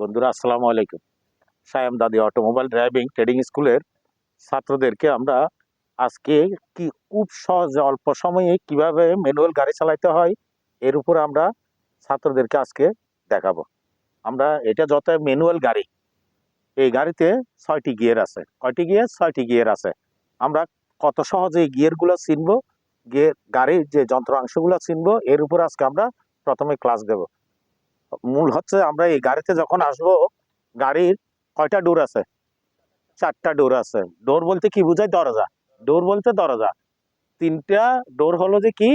বন্ধুরা, আসসালামু আলাইকুম। সায়াম দাদি অটোমোবাইল ড্রাইভিং ট্রেডিং স্কুলের ছাত্রদেরকে আমরা আজকে কি খুব সহজে, অল্প সময়ে কীভাবে ম্যানুয়াল গাড়ি চালাতে হয়, এর উপর আমরা ছাত্রদেরকে আজকে দেখাবো। আমরা এটা যত ম্যানুয়াল গাড়ি, এই গাড়িতে ছয়টি গিয়ার আছে। কয়টি গিয়ার ছয়টি গিয়ার আছে। আমরা কত সহজে এই গিয়ারগুলো চিনবো গিয়ার গাড়ির যে যন্ত্রাংশগুলো চিনবো এর উপর আজকে আমরা প্রথমে ক্লাস দেব। মূল হচ্ছে আমরা এই গাড়িতে যখন আসব, গাড়ির কয়টা ডোর আছে? চারটা ডোর আছে। ডোর বলতে কি বোঝায়? দরজা। ডোর বলতে দরজা। তিনটা ডোর হলো যে কি?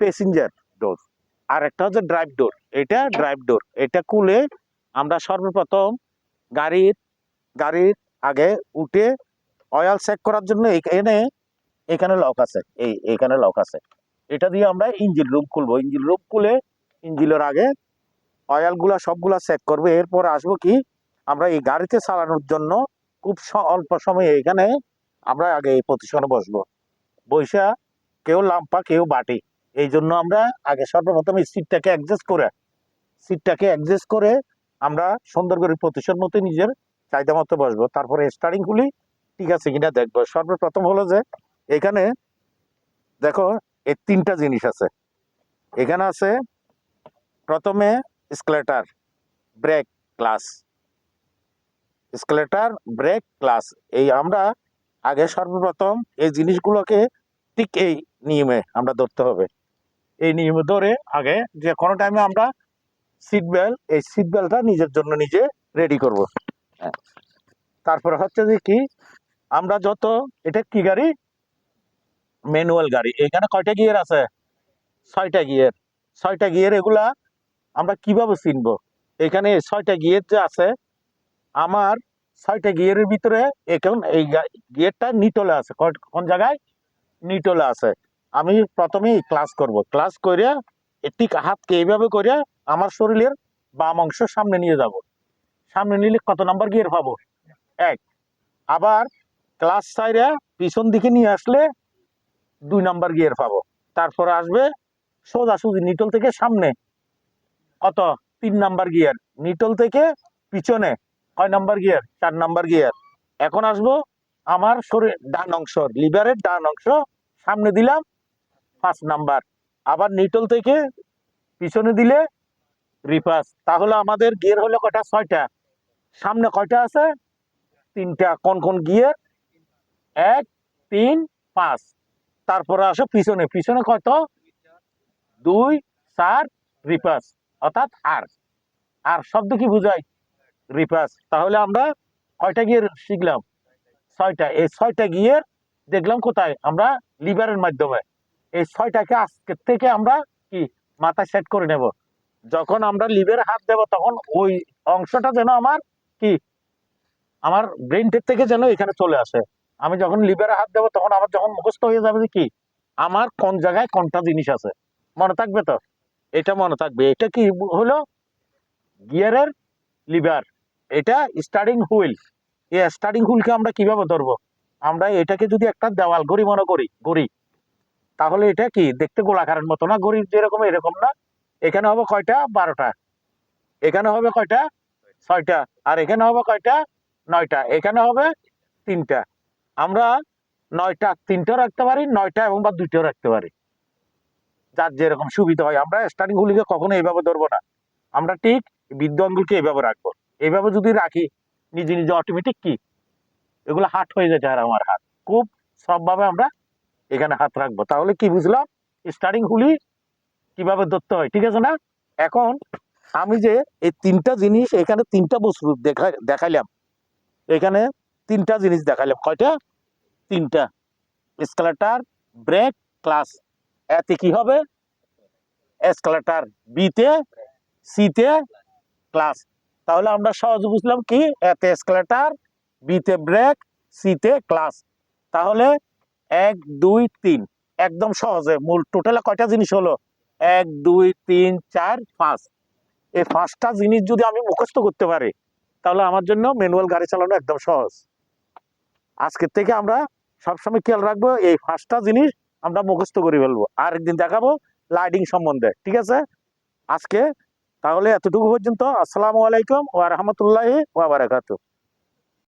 প্যাসেঞ্জার ডোর। আর একটা হচ্ছে ড্রাইভ ডোর। এটা ড্রাইভ ডোর। এটা খুলে আমরা সর্বপ্রথম গাড়ির গাড়ির আগে উঠে অয়েল চেক করার জন্য এখানে এখানে লক আছে। এই, এখানে লক আছে। এটা দিয়ে আমরা ইঞ্জিন রুম খুলবো। ইঞ্জিন রুম খুলে ইঞ্জিনের আগে অয়েলগুলা সবগুলা চেক করবে। এরপর আসব কি, আমরা এই গাড়িতে চালানোর জন্য খুব অল্প সময়ে এখানে আমরা আগে এই পজিশনে বসবো। বৈশা কেউ লাম্পা, কেউ বাটি। এই জন্য আমরা আগে সর্বপ্রথম সিটটাকে অ্যাডজাস্ট করে সিটটাকে অ্যাডজাস্ট করে আমরা সুন্দর করে পজিশন মতো নিজের চাহিদা মতো বসবো। তারপরে স্টারিং খুলি, ঠিক আছে কিনা দেখব। সর্বপ্রথম হলো যে, এখানে দেখো, এই তিনটা জিনিস আছে। এখানে আছে, প্রথমে accelerator, brake clutch. Accelerator, brake clutch, এই আমরা আগে সর্বপ্রথম এই জিনিসগুলোকে ঠিক এই নিয়মে আমরা ধরতে হবে। এই নিয়মে ধরে আগে যে কোনো টাইমে আমরা সিট বেল্ট এই সিট বেল্টটা নিজের জন্য নিজে রেডি করব। হ্যাঁ। তারপরে হচ্ছে যে কি, আমরা যত, এটা কি গাড়ি? ম্যানুয়াল গাড়ি। এখানে কয়টা গিয়ার আছে? ছয়টা গিয়ার ছয়টা গিয়ার এগুলা আমরা কীভাবে চিনবো? এখানে ছয়টা গিয়ার যে আছে, আমার ছয়টা গিয়ারের ভিতরে এখন এই গিয়ারটা নিটলে আছে। কোন জায়গায়? নিটলে আছে। আমি প্রথমেই ক্লাস করব। ক্লাস করে একটি হাতকে এইভাবে করে আমার শরীরের বাম অংশ সামনে নিয়ে যাব। সামনে নিলে কত নাম্বার গিয়ার পাবো? এক। আবার ক্লাস সাইডে পিছন দিকে নিয়ে আসলে দুই নাম্বার গিয়ার পাবো। তারপর আসবে সোজাসুজি নিটল থেকে সামনে। কত? তিন নাম্বার গিয়ার। নিটল থেকে পিছনে কয় নাম্বার গিয়ার? চার নাম্বার গিয়ার। এখন আসব আমার শরীর ডান অংশ, লিভারের ডান অংশ। সামনে দিলাম পাঁচ নাম্বার। আবার নিটল থেকে পিছনে দিলে রিপাস তাহলে আমাদের গিয়ার হলো কয়টা? ছয়টা। সামনে কয়টা আছে? তিনটা। কোন কোন গিয়ার? এক, তিন, পাঁচ। তারপরে আসো পিছনে। পিছনে কত? দুই, চার রিপাস অর্থাৎ আর। আর শব্দ কি বুঝায়? রিপাস তাহলে আমরা কয়টা গিয়ে শিখলাম? ছয়টা। এই ছয়টা গিয়ে দেখলাম কোথায়? আমরা লিভারের মাধ্যমে। এই ছয়টাকে আজকের থেকে আমরা কি? মাথা সেট করে নেব। যখন আমরা লিভারে হাত দেব, তখন ওই অংশটা যেন আমার কি? আমার ব্রেনটের থেকে যেন এখানে চলে আসে। আমি যখন লিভারে হাত দেবো, তখন আমার যখন মুখস্থ হয়ে যাবে যে কি? আমার কোন জায়গায় কোনটা জিনিস আছে? মনে থাকবে তো? এটা মনে থাকবে। এটা কি হলো? গিয়ারের লিভার এটা স্টার্টিং হুইল এই স্টার্টিং হুইলকে আমরা কীভাবে ধরবো? আমরা এটাকে যদি একটা দেওয়াল ঘড়ি মনে করি, ঘড়ি, তাহলে এটা কি? দেখতে গোলাকারের মতো না? ঘড়ি যেরকম এরকম না? এখানে হবে কয়টা? বারোটা। এখানে হবে কয়টা? ছয়টা। আর এখানে হবে কয়টা? নয়টা। এখানে হবে তিনটা। আমরা নয়টা, তিনটাও রাখতে পারি, নয়টা এবং বা দুইটাও রাখতে পারি। যার যেরকম সুবিধা হয়, আমরা স্টার্টিং গুলিকে কখনো এইভাবে ধরবো না। আমরা ঠিক বিদ্যঙ্গুলকে এইভাবে রাখব। এইভাবে যদি রাখি, নিজে নিজে অটোমেটিক কি? এগুলো হাট হয়ে যেতে আর আমার হাত। খুব সবভাবে আমরা এখানে হাত রাখব। তাহলে কি বুঝলাম? স্টার্টিং হুলি কীভাবে ধরতে হয়, ঠিক আছে না? এখন আমি যে এই তিনটা জিনিস, এখানে তিনটা বস্তু দেখা, দেখাইলাম। এখানে তিনটা জিনিস দেখাইলাম। কয়টা? তিনটা। স্কেলেটার ব্রেক ক্লাস এতে কি হবে? স্কেলেটার বিতে সিতে ক্লাস তাহলে আমরা সহজে বুঝলাম কি? এতে স্কেলেটার বিতে ব্রেক সিতে ক্লাস তাহলে এক, দুই, তিন। একদম সহজে। মূল টোটালে কয়টা জিনিস হলো? এক, দুই, তিন, চার, পাঁচ। এই পাঁচটা জিনিস যদি আমি মুখস্থ করতে পারি, তাহলে আমার জন্য ম্যানুয়াল গাড়ি চালানো একদম সহজ। আজকের থেকে আমরা সবসময় খেয়াল রাখব, এই পাঁচটা জিনিস আমরা মুখস্থ করে ফেলব। আরেকদিন দেখাবো লাইটিং সম্বন্ধে, ঠিক আছে? আজকে তাহলে এতটুকু পর্যন্ত। আসসালামু আলাইকুম ওয়া রাহমাতুল্লাহি ওয়া বারাকাতুহু।